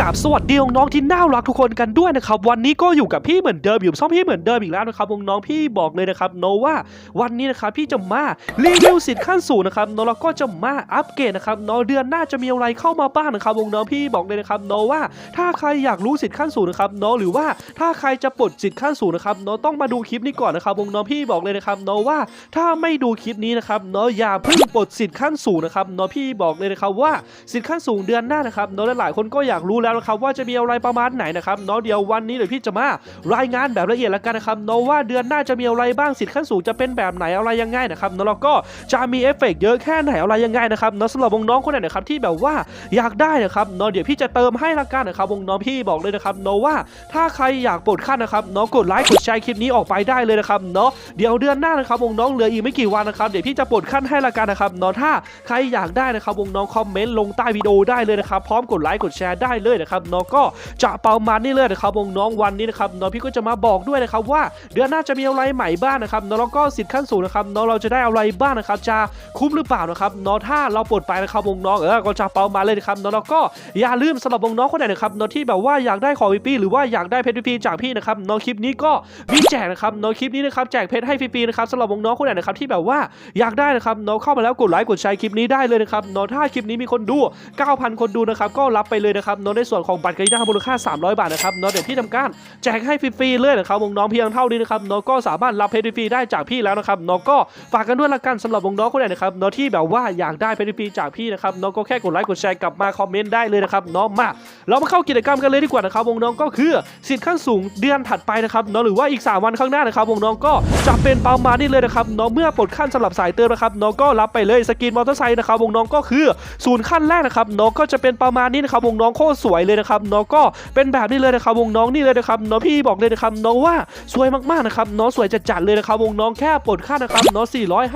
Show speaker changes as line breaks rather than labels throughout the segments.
กราบสวัสดีน้องที่น่ารักทุกคนกันด้วยนะครับวันนี้ก็อยู่กับพี่เหมือนเดิมอยู่ซ่อมพี่เหมือนเดิมอีกแล้วนะครับน้องพี่บอกเลยนะครับโนว่าวันนี้นะครับพี่จะมารีวิวสิทธิ์ขั้นสูงนะครับโนแล้วก็จะมาอัปเกรดนะครับโนเดือนหน้าจะมีอะไรเข้ามาบ้างนะครับน้องพี่บอกเลยนะครับโนว่าถ้าใครอยากรู้สิทธิ์ขั้นสูงนะครับโนหรือว่าถ้าใครจะปลดสิทธิ์ขั้นสูงนะครับโนต้องมาดูคลิปนี้ก่อนนะครับน้องพี่บอกเลยนะครับโนว่าถ้าไม่ดูคลิปนี้นะครับโนอย่าเพิ่งปลดสิทธิ์ขั้นสูงนะครับโนพี่บอกเลยนะครับว่าสิทธิ์ขั้นสูงเดือนหน้านะครับเนหลายๆคนก็อยากรู้แล้วนะครับว่าจะมีอะไรประมาณไหนนะครับเนาะเดี๋ยววันนี้เดี๋ยวพี่จะมารายงานแบบละเอียดแล้วกันนะครับเนาะว่าเดือนหน้าจะมีอะไรบ้างสิทธิ์ขั้นสูงจะเป็นแบบไหนอะไรยังไงนะครับเนาะแล้วก็จะมีเอฟเฟกต์เยอะแค่ไหนอะไรยังไงนะครับเนาะสำหรับวงน้องคนไหนนะครับที่แบบว่าอยากได้นะครับเนาะเดี๋ยวพี่จะเติมให้ละกันนะครับวงน้องพี่บอกเลยนะครับเนาะว่าถ้าใครอยากปลดขั้นนะครับเนาะกดไลค์กดแชร์คลิปนี้ออกไปได้เลยนะครับเนาะเดี๋ยวเดือนหน้านะครับวงน้องเหลืออีกไม่กี่วันนะครับเดี๋ยวพี่จะปลดขั้นให้ละกันนะครับเนาะถ้าใครอยากได้นะครับวงน้องคอมเมนต์ลงใต้วิดีโอได้เลยนะครับพร้อมกดไลค์กดแชร์ได้เลยนะครับเนาะก็จะประมาณนี้เลยนะครับวงน้องวันนี้นะครับเนาะพี่ก็จะมาบอกด้วยนะครับว่าเดือนหน้าจะมีอะไรใหม่บ้างนะครับนาะแล้วก็สิทธิ์ขั้นสูงนะครับเนาะเราจะได้อะไรบ้างนะครับจะคุ้มหรือเปล่านะครับเนาะถ้าเราปลดไปนะครับวงน้องเออก็จะประมาณเลยนะครับนาะแล้วก็อย่าลืมสำหรับวงน้องคนไหนนะครับเนาะที่แบบว่าอยากได้ของฟรีๆหรือว่าอยากได้เพชรฟรีๆจากพี่นะครับเนาะคลิปนี้ก็มีแจกนะครับเนาะคลิปนี้นะครับแจกเพชรให้ฟรีๆนะครับสำหรับวงน้องคนไหนนะครับที่แบบว่าอยากได้นะครับเนาะเข้ามาแล้วกดไลค์กดแชร์คลิปนี้ได้เลยนะครับเนาะถ้าคลิปนี้มีคนดู 9,000 คนดูนะครับก็รับไปเลยนะครับเนาะในส่วนของบัตรกรีดามูลค่า 300 บาทนะครับเนาะเดี๋ยวพี่ทำการแจกให้ฟรีๆเลยนะครับวงน้องเพียงเท่านี้นะครับเนาะก็สามารถรับเพชรฟรีได้จากพี่แล้วนะครับเนาะก็ฝากกันด้วยละกันสำหรับวงน้องคนไหนนะครับเนาะที่แบบว่าอยากได้เพชรฟรีจากพี่นะครับเนาะก็แค่กดไลค์กดแชร์กลับมาคอมเมนต์ได้เลยนะครับเนาะมาเรามาเข้ากิจกรรมกันเลยดีกว่านะครับวงน้องก็คือสิทธิ์ขั้นสูงเดือนถัดไปนะครับเนาะหรือว่าอีก 3 วันข้างหน้านะครับวงน้องก็จะเป็นประมาณนี้เลยนะครับเนาะเมื่อปลดขั้นสำหรับสายเติมนะครับเนาะก็รับไปเลยสกินมอเตอร์ไซค์นะครับวงน้องก็คือศูนย์ขั้นแรกนะครับเนาะก็จะเป็นประมาณนี้นะครับวงน้องโคตรสวยเลยนะครับเนาะก็เป็นแบบนี้เลยนะครับวงน้องนี่เลยนะครับเนาะพี่บอกเลยนะครับเนาะว่าสวยมากๆนะครับเนาะสวยจัดๆเลยนะครับวงน้องแค่ปลดขั้นนะครับเนาะ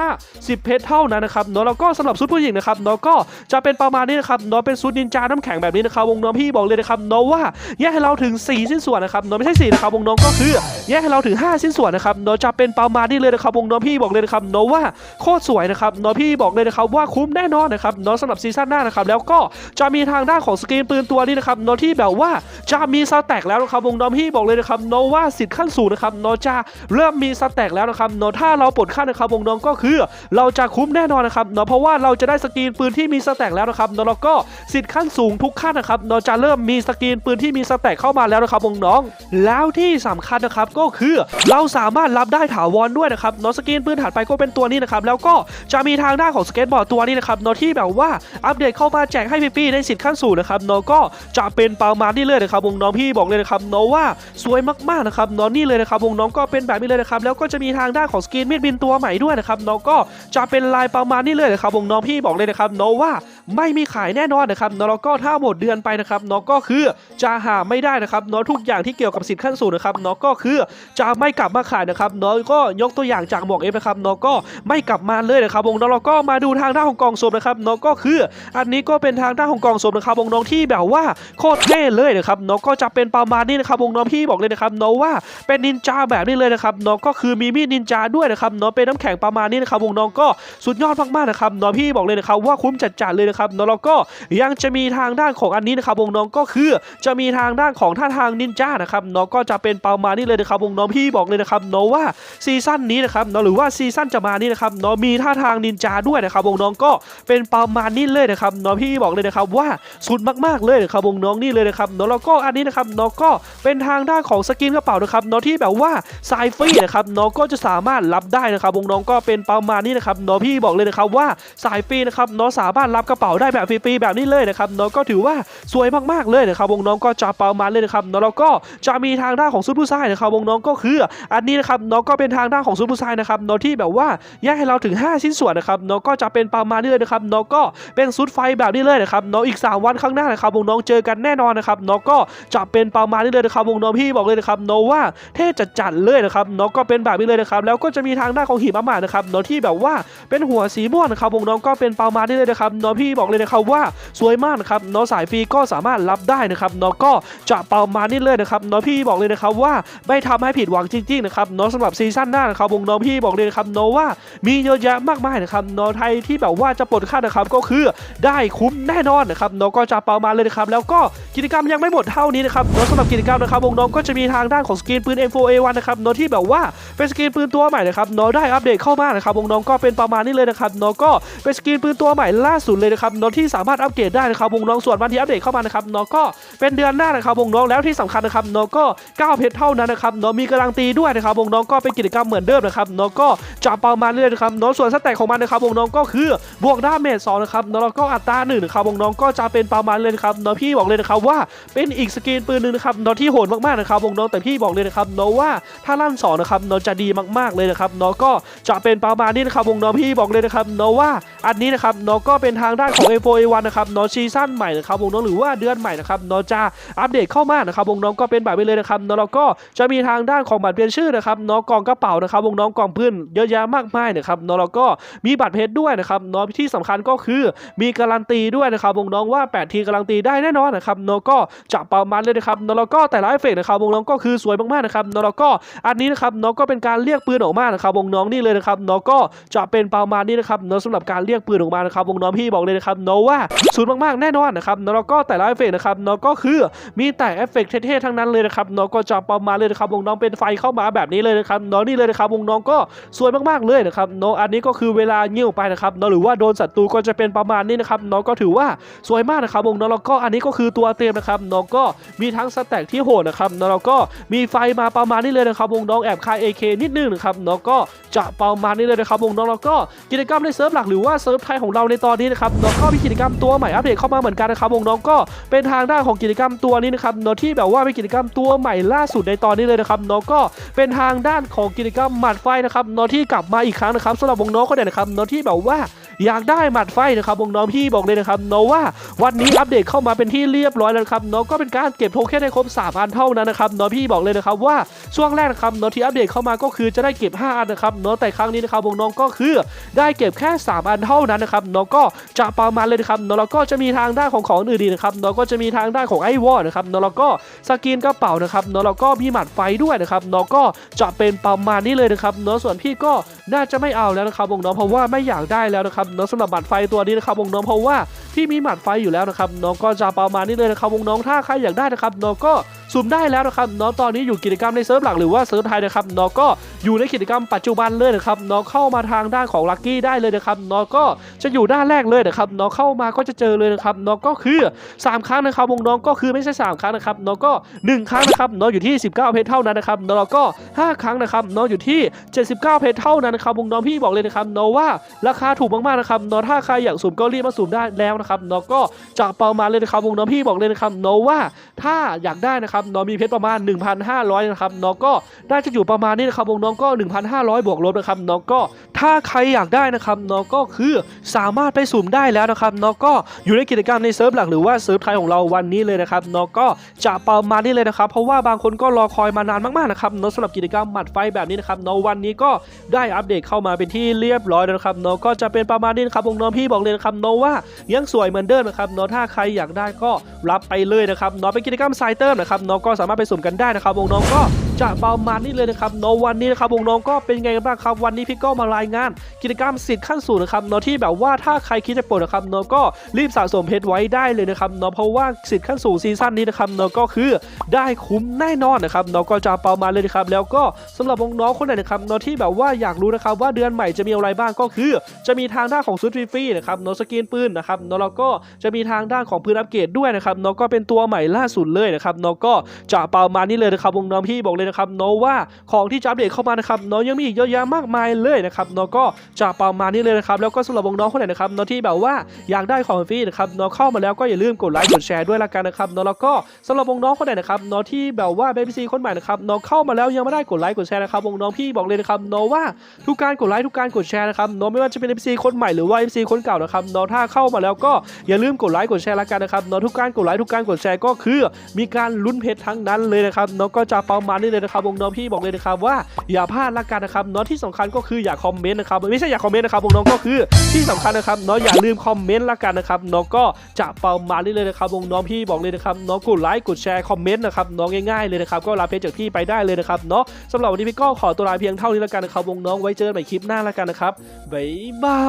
450 เพชรเท่านั้นนะครับเนาะแล้วก็สำหรับชุดผู้หญิงนะครับเนาะก็จะเป็นประมาณนี้นะครับเนาะเป็นชุดนินจาน้ำแข็งแบบนี้นะครับวงน้องพี่บอกเลยนะครับเนาะว่าแยกให้เราถึง 4 ชิ้นส่วนนะครับเนาะไม่ใช่4นะครับวงน้องก็คือแยกให้เราถึง 5 ชิ้นส่วนนะครับเนาะจะเป็นประมาณนี้เลยนะครับวงน้องพี่บอกเลยนะครับเนาะว่าโคตรสวยนะครับเนาะพี่บอกเลยนะครับว่าคุ้มแน่นอนนะครับเนาะสำหรับซีซั่นหน้านะครับแล้วก็จะมีทางด้านของสกรีนปืนตัวนี้นะครับเนาะที่แบบว่าจะมีสแต็กแล้วนะครับวงน้องพี่บอกเลยนะครับเนาะว่าสิทธิ์ขั้นสูงนะครับเนาะจะเริ่มมีสแต็กแล้วนะครับเนาะถ้าเราปลดขั้นนะครับวงน้องก็คือ เราจะคุ้มแน่นอนนะครับเนาะเพราะว่าเราจะได้สกรีนปืนที่มีสแต็กแล้วนะครับเนาะแล้วก็สิทธิ์ขั้นสูงทุกขั้นนะครับเนาะจะเริ่มมีสกรีนปืนที่มีสแต็กเข้ามาแล้วนะครับวงน้อง แล้วที่สำคัญนะครับก็คือเราสามารถรับได้ถาวรด้วยนะครับเนาะสกรีนปืนถัดไปก็เป็นตัวนี้นะครับแล้วก็จะมีทางด้าของสเก็ตบอร์ดตัวนี้นะครับเนาะที่แบบว่าอัปเดตเข้ามาแจกให้ฟรีๆในสิทธิ์ขั้นสูงนะครับเนาะก็จะเป็นประมาณนี้เลยนะครับวงน้องพี่บอกเลยนะครับเนาะว่าสวยมากๆนะครับเนาะนี่เลยนะครับวงน้องก็เป็นแบบนี้เลยนะครับแล้วก็จะมีทางด้านของสกรีนมีดบินตัวใหม่ด้วยนะครับเนาะก็จะเป็นลายประมาณนี้เลยนะครับวงน้องพี่บอกเลยนะครับเนาะว่า ไม่มีขายแน่นอนนะครับเนาะแล้วก็ถ้าหมดเดือนไปนะครับเนาะก็คือจะหาไม่ได้นะครับเนาะทุกอย่างที่เกี่ยวกับสิทธิ์ขั้นสูงนะครับเนาะก็คือจะไม่กลับมาขายนะครับเนาะก็ยกตัวอย่างจากหมวกเอฟนะครับเนาะก็ไม่กลับมาเลยนะครับวงน้องเราก็มาดูทางด้านของกองสมนะครับเนาะก็คือ อันนี้ก็เป็นทางด้านของกองสมนะครับวงน้องที่แบบว่าโคตรเท่เลยนะครับเนาะก็จะเป็นประมาณนี้นะครับวงน้องพี่บอกเลยนะครับเนาะว่าเป็นนินจาแบบนี้เลยนะครับเนาะก็คือมีมีดนินจาด้วยนะครับเนาะเป็นน้ำแข็งประมาณนี้นะครับวงน้องก็สุดยอดมากๆนะครับเนาะพี่บอกเลยนะครับว่าคุ้มจัดๆเลยนะครับเนาะแล้วก็ยังจะมีทางด้านของอันนี้นะครับวงน้องก็คือจะมีทางด้านของท่าทางนินจานะครับเนาะก็จะเป็นประมาณนี้เลยนะครับวงน้องพี่บอกเลยนะครับเนาะว่าซีซั่นนี้นะครับเนาะหรือว่าซีซั่นจะมานี้นะครับเนาะมีท่าทางนินจาด้วยนะครับวงน้องก็เป็นประมาณนี้เลยนะครับเนาะพี่บอกเลยนะครับว่าสุดมากๆเลยนะครับวงน้องนี่เลยนะครับเนาะแล้วก็อันนี้นะครับเนาะก็เป็นทางด้านของสกินกระเป๋านะครับเนาะที่แบบว่าสายฟรีนะครับเนาะก็จะสามารถรับได้นะครับวงน้องก็เป็นประมาณนี้นะครับเนาะพี่บอกเลยนะครับว่าสายฟรีนะครับเนาะสามารถรับกระเป๋าได้แบบฟรีๆแบบนี้เลยนะครับเนาะก็ถือว่าสวยมากๆเลยนะครับวงน้องก็จะประมาณเลยนะครับเนาะแล้วก็จะมีทางด้านของซุปเปอร์ไซด์นะครับวงน้องก็คืออันนี้นะครับเนาะก็เป็นทางด้านของซุปเปอร์ไซด์นะครับเนาะที่แบบว่าแยกให้เราถึง 5 ชิ้นส่วนนะครับเนาะก็จะเป็นประมาณนี้เลยนะครับเนาะก็เป็นซุดไฟแบบนี้เลยนะครับเนาะอีก 3 วันข้างหน้านะครับวงน้องเจอกันแน่นอนนะครับเนาะก็จะเป็นประมาณนี้เลยนะครับวงน้องพี่บอกเลยนะครับเนาะว่าเท่จัดๆเลยนะครับเนาะก็เป็นแบบนี้เลยนะครับแล้วก็จะมีทางด้านของหิมะหมานะครับเนาะที่แบบว่าเป็นหัวสีม่วงนะครับวงน้องก็เป็นประมาณนี้เลยนะครับเนาะพี่บอกเลยนะครับว่าสวยมากนะครับเนาะสายฟรีก็สามารถรับได้นะครับเนาะก็จะเประมานี้เลยนะครับเนาะพี่บอกเลยนะครับว่าไม่ทำให้ผิดหวังจริงๆนะครับเนาะสำหรับซีซั่นหน้านะครับวงน้องพี่บอกเลยนะครับเนาะว่ามีเยอะแยะมากมายนะครับเนาะไทยที่แบบว่าจะปลดค่านะครับก็คือได้คุ้มแน่นอนนะครับเนาะก็จะเประมาเลยนะครับแล้วก็กิจกรรมยังไม่หมดเท่านี้นะครับเนาะสำหรับกิจกรรมนะครับวงน้องก็จะมีทางด้านของสกรีนปืน M4A1 นะครับเนาะที่แบบว่าเป็นสกรีนปืนตัวใหม่นะครับเนาะได้อัปเดตเข้ามานะครับวงน้องก็เป็นประมาณนี้เลยนะครับเนาะก็เป็นสกรีนปืนตัวใหม่ล่าสุดเลยนะครับเนาะที่สามารถอัปเกรดได้นะครับวงน้องส่วนวันที่อัปเดตเข้ามานะครับเนาะก็เป็นเดือนหน้านะครับวงน้องแล้วที่สำคัญนะครับเนาะก็9เพชรเท่านั้นนะครับเนาะมีกำลังตีด้วยนะครับวงน้องก็เป็นกิจกรรมเหมือนเดิมนะครับเนาะก็จะประมาณนี้เลยนะครับเนาะส่วนสแต็กของมันนะครับวงน้องก็คือบวกด้าเมจ2นะครับนาะแล้วก็อัตรา1นะครับวงน้องก็จะเป็นประมาณเลยนะครับเนาะพี่บอกเลยนะครับว่าเป็นอีกสกรีนปืนหนึ่งนะครับเนาะที่โหดมากๆนะครับวงน้องแต่พี่บอกเลยนะครับเนาะว่าถ้าลั่นสองนะครับเนาะจะดีมากๆเลยนะครับเนาะก็จะเป็นประมาณนี้นะครับวงน้องพี่บอกเลยนะครับเนาะว่าอันนี้นะครับเนาะก็เป็นทางด้านของ A4A1 นะครับเนาะซีซั่นใหม่นะครับวงน้องหรือว่าเดือนใหม่นะครับเนาะจะอัปเดตเข้ามานะครับวงน้องก็เป็นแบบไปเลยนะครับเนาะแล้วก็จะมีทางด้านของบัตรเปลี่ยนชื่อนะครับเนาะกองกระเป๋านะครับวงน้องกองพื้นเยอะแยะมากมายนะครับเนาะแล้วก็มีบัตรเพชรด้วยนะครับเนาะที่สำคัญก็คือมีการันตีด้วยนะครับวงน้องว่า 8 ทีการันตีได้แน่นอนนะครับเนาะก็จะประมาณเลยนะครับเนาะแล้วก็แต่ละเอฟเฟกต์นะครับวงน้องก็คือสวยมากๆนะครับเนาะแล้วก็อันนี้นะครับเนาะก็เป็นการเรียกปืนออกมานะครับวงน้องนี่เลยนะครับเนาะก็จะเป็นประมาณนี้นะครับเนาะสำหรับการเรียกปืนออกมานะครับวงน้องพี่บอกเลยนะครับเนาะว่าสุดมากๆแน่นอนนะครับเนาะแล้วก็แต่ละเอฟเฟกต์นะครับเนาะก็คือมีแต่เอฟเฟกต์เท่ๆทั้งนั้นเลยนะครับเนาะก็จะประมาณเลยนะครับวงน้องเป็นไฟเข้ามาแบบนี้เลยนะครับเนาะนี่เลยนะครับวงน้องก็สวยมากๆเลยนะครับเนาะอันนี้ก็คือเวลาเงี้ยวไปนะครับเนาะหรือว่าโดนศัตรูก็จะเป็นประมาณนี้นะครับเนาะก็ถือว่าสวยมากนะครับวงน้องแล้วก็อันนี้ก็คือตัวเต็มนะครับเนาะก็มีทั้งสแต็กที่โหดนะครับเนาะแล้วก็มีไฟมาประมาณนี้เลยนะครับวงน้องแอบคาย AK นิดนึงนะครับเนาะก็จะประมาณนี้เลยนะครับวงน้องแล้วก็กิจกรรมในเซิร์ฟหลักหรือว่าเซิร์ฟไทยของเราในตอนนี้นะครับเนาะก็มีกิจกรรมตัวใหม่อัปเดตเข้ามาเหมือนกันนะครับวงน้องก็เป็นทางด้านของกิจกรรมตัวนี้นะครับเนาะที่แบบว่าเป็นกิจกรรมตัวใหม่ล่าสุดในตอนนี้เลยนะครับเนาะก็เป็นทางด้านของกิจกรรมหมัดไฟนะครับเนาะที่กลับมาอีกครั้งนะครับสำหรับวงน้องก็เดียนะครับเนาะที่แบบว่า อยากได้หมัดไฟนะครับวงน้องพี่บอกเลยนะครับเนาะว่าวันนี้อัปเดตเข้ามาเป็นที่เรียบร้อยแล้วนะครับเนาะก็เป็นการเก็บโทเค็นให้ครบ3อันเท่านั้นนะครับเนาะพี่บอกเลยนะครับว่าช่วงแรกนะครับเนาะที่อัปเดตเข้ามาก็คือจะได้เก็บ 5 อันนะครับเนาะแต่ครั้งนี้นะครับวงน้องก็คือได้เก็บแค่ 3 อันเท่านั้นนะครับเนาะก็จะประมาณเลยนะครับเนาะแล้วก็จะมีทางด้านของของอื่นดีนะครับเนาะก็จะมีทางด้านของไอวอลนะครับเนาะแล้วก็สกินกระเป๋านะครับเนาะแล้วก็มีหมัดไฟด้วยนะครับเนาะก็จะเป็นประมาณนี้เลยนะครับเนาะส่วนพี่ก็น่าจะไม่เอาแล้วนะครับวงน้องเพราะว่าไม่อยากได้แล้วนะครับเนาะสำหรับหมัดไฟตัวนี้นะครับวงน้องเพราะว่าพี่มีหมัดไฟอยู่แล้วนะครับน้องก็จะประมาณนี้เลยนะครับวงน้องถ้าใครอยากได้นะครับน้องก็สุ่มได้แล้วนะครับน้องตอนนี้อยู่กิจกรรมในเซิร์ฟหลักหรือว่าเซิร์ฟไทยนะครับน้องก็อยู่ในกิจกรรมปัจจุบันเลยนะครับน้องเข้ามาทางด้านของลัคกี้ได้เลยนะครับน้องก็จะอยู่ด้านแรกเลยนะครับน้องเข้ามาก็จะเจอเลยนะครับน้องก็คือ 3 ครั้งนะครับวงน้องก็คือไม่ใช่ 3 ครั้งนะครับน้องก็ 1 ครั้งนะครับน้องอยู่ที่ 19 เพชรเท่านั้นนะครับน้องก็ 5 ครั้งนะครับน้องอยู่ที่ 79 เพชรเท่านั้นนะครับวงน้องพี่บอกเลยนะครับน้องว่าราคาถูกมากๆนะครับน้อถ้าใครอยากสุ่มก็รีบมาสุ่มได้แล้วนะครับน้อก็จะประมาณเลยนะครับวงน้องพี่บอกเลยนะครับน้อว่าถ้าอยากได้นะครับน้อมีเพชรประมาณ 1,500นะครับน้อก็น่าจะอยู่ประมาณนี้นะครับวงน้องก็ 1,500 บวกลบนะครับน้อก็ถ้าใครอยากได้นะครับน้อก็คือสามารถไปสุ่มได้แล้วนะครับน้อก็อยู่ในกิจกรรมในเซิร์ฟหลักหรือว่าเซิร์ฟไทยของเราวันนี้เลยนะครับน้อก็จะประมาณนี้เลยนะครับเพราะว่าบางคนก็รอคอยมานานมากๆนะครับน้อสำหรับกิจกรรมหมัดไฟแบบนี้นะครับน้อวันนี้ก็ได้อัปเดตเข้ามาเป็นที่เรียบร้อยแล้วนะครับนอก็จะเป็นประมาณนี้นครับวงน้องพี่บอกเลยนะครับน้องว่ายังสวยเหมือนเดิมนะครับน้องถ้าใครอยากได้ก็รับไปเลยนะครับน้องเป็นกิจกรรมสายเติมนะครับน้องก็สามารถไปสุ่มกันได้นะครับวงน้องก็จะประมาณนี้เลยนะครับนวันนี้นะครับวงน้องก็เป็นไงกันบ้างครับ วันนี้พี่ก็มารายงาน กิจกรรมสิทธิ์ขั้นสูงนะครับเนาะที่แบบว่าถ้าใครคิดจะปลดนะครับเนาะก็รีบสะสมเพชรไว้ได้เลยนะครับเนาะเพราะว่าสิทธิ์ขั้นสูงซีซั่นนี้นะครับเนาะก็คือได้คุ้มแน่นอนนะครับเนาะก็จะประมาณเลยนะครับแล้วก็สำหรับน้องคนไหนนะครับเนาะที่แบบว่าอยากรู้นะครับว่าเดือนใหม่จะมีอะไรบ้างก็คือ จะมีทางด้านของซูฟรีนะครับเนาะสกินปืนนะครับเนาะแล้วก็จะมีทางด้านของปืนอัปเกรดด้วยนะครับเนาะก็เป็นตัวใหม่ล่าสุดเลยนะครับเนาะก็จะประมาณนี้เลยนะครับวงน้องพี่บอกเลยนะครับเนาะว่าของที่จะอัปเดตเข้ามานะครับเนาะยังมีอีกเยอะแยะมากมายเลยนะครับเนาะก็จะประมาณนี้เลยนะครับแล้วก็สำหรับน้องคนไหนนะครับเนาะที่แบบว่าอยากได้ของฟรีนะครับเนาะเข้ามาแล้วก็อย่าลืมกดไลค์กดแชร์ด้วยละกันนะครับเนาะแล้วก็สำหรับน้องคนไหนนะครับเนาะที่แบบว่าเบบี้ซีคนใหม่นะครับเนาะเข้ามาแล้วยังไม่ได้กดไลค์กดแชร์นะครับวงน้องพี่บอกเลยนะครับเนาะว่าทุกการกดไลค์ทุกการกดแชร์นะครับเนาะไม่ว่าจะเป็น FC คนใหม่หรือว่า FC คนเก่านะครับเนาะถ้าเข้ามาแล้วก็อย่าลืมกดไลค์กดแชร์ละกันนะครับเนาะทุกการกดไลค์ทุกการกดแชร์ก็คือ มีการลุ้นเพชรทั้งนั้นเลยนะครับเนาะก็จะประมาณนี้เลยนะครับวงน้องพี่บอกเลยนะครับว่าอย่าพลาดละกันนะครับเนาะที่สำคัญก็คืออย่าคอมเมนต์นะครับไม่ใช่อย่าคอมเมนต์นะครับวงน้องก็คือที่สำคัญนะครับเนาะอย่าลืมคอมเมนต์ละกันนะครับเนาะก็จะประมาณนี้เลยนะครับวงน้องพี่บอกเลยนะครับเนาะกดไลค์กดแชร์คอมเมนต์นะครับนาะง่ายๆเลยนะครับก็รับเพจจากพี่ไปได้เลยนะครับเนาะสำหรับวันนี้พี่ก็ขอตัวลาเพียงเท่านี้ละกันนะครับวงน้องไว้เจอกันใหม่คลิปหน้าละกันนะครับบ๊ายบา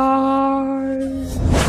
ย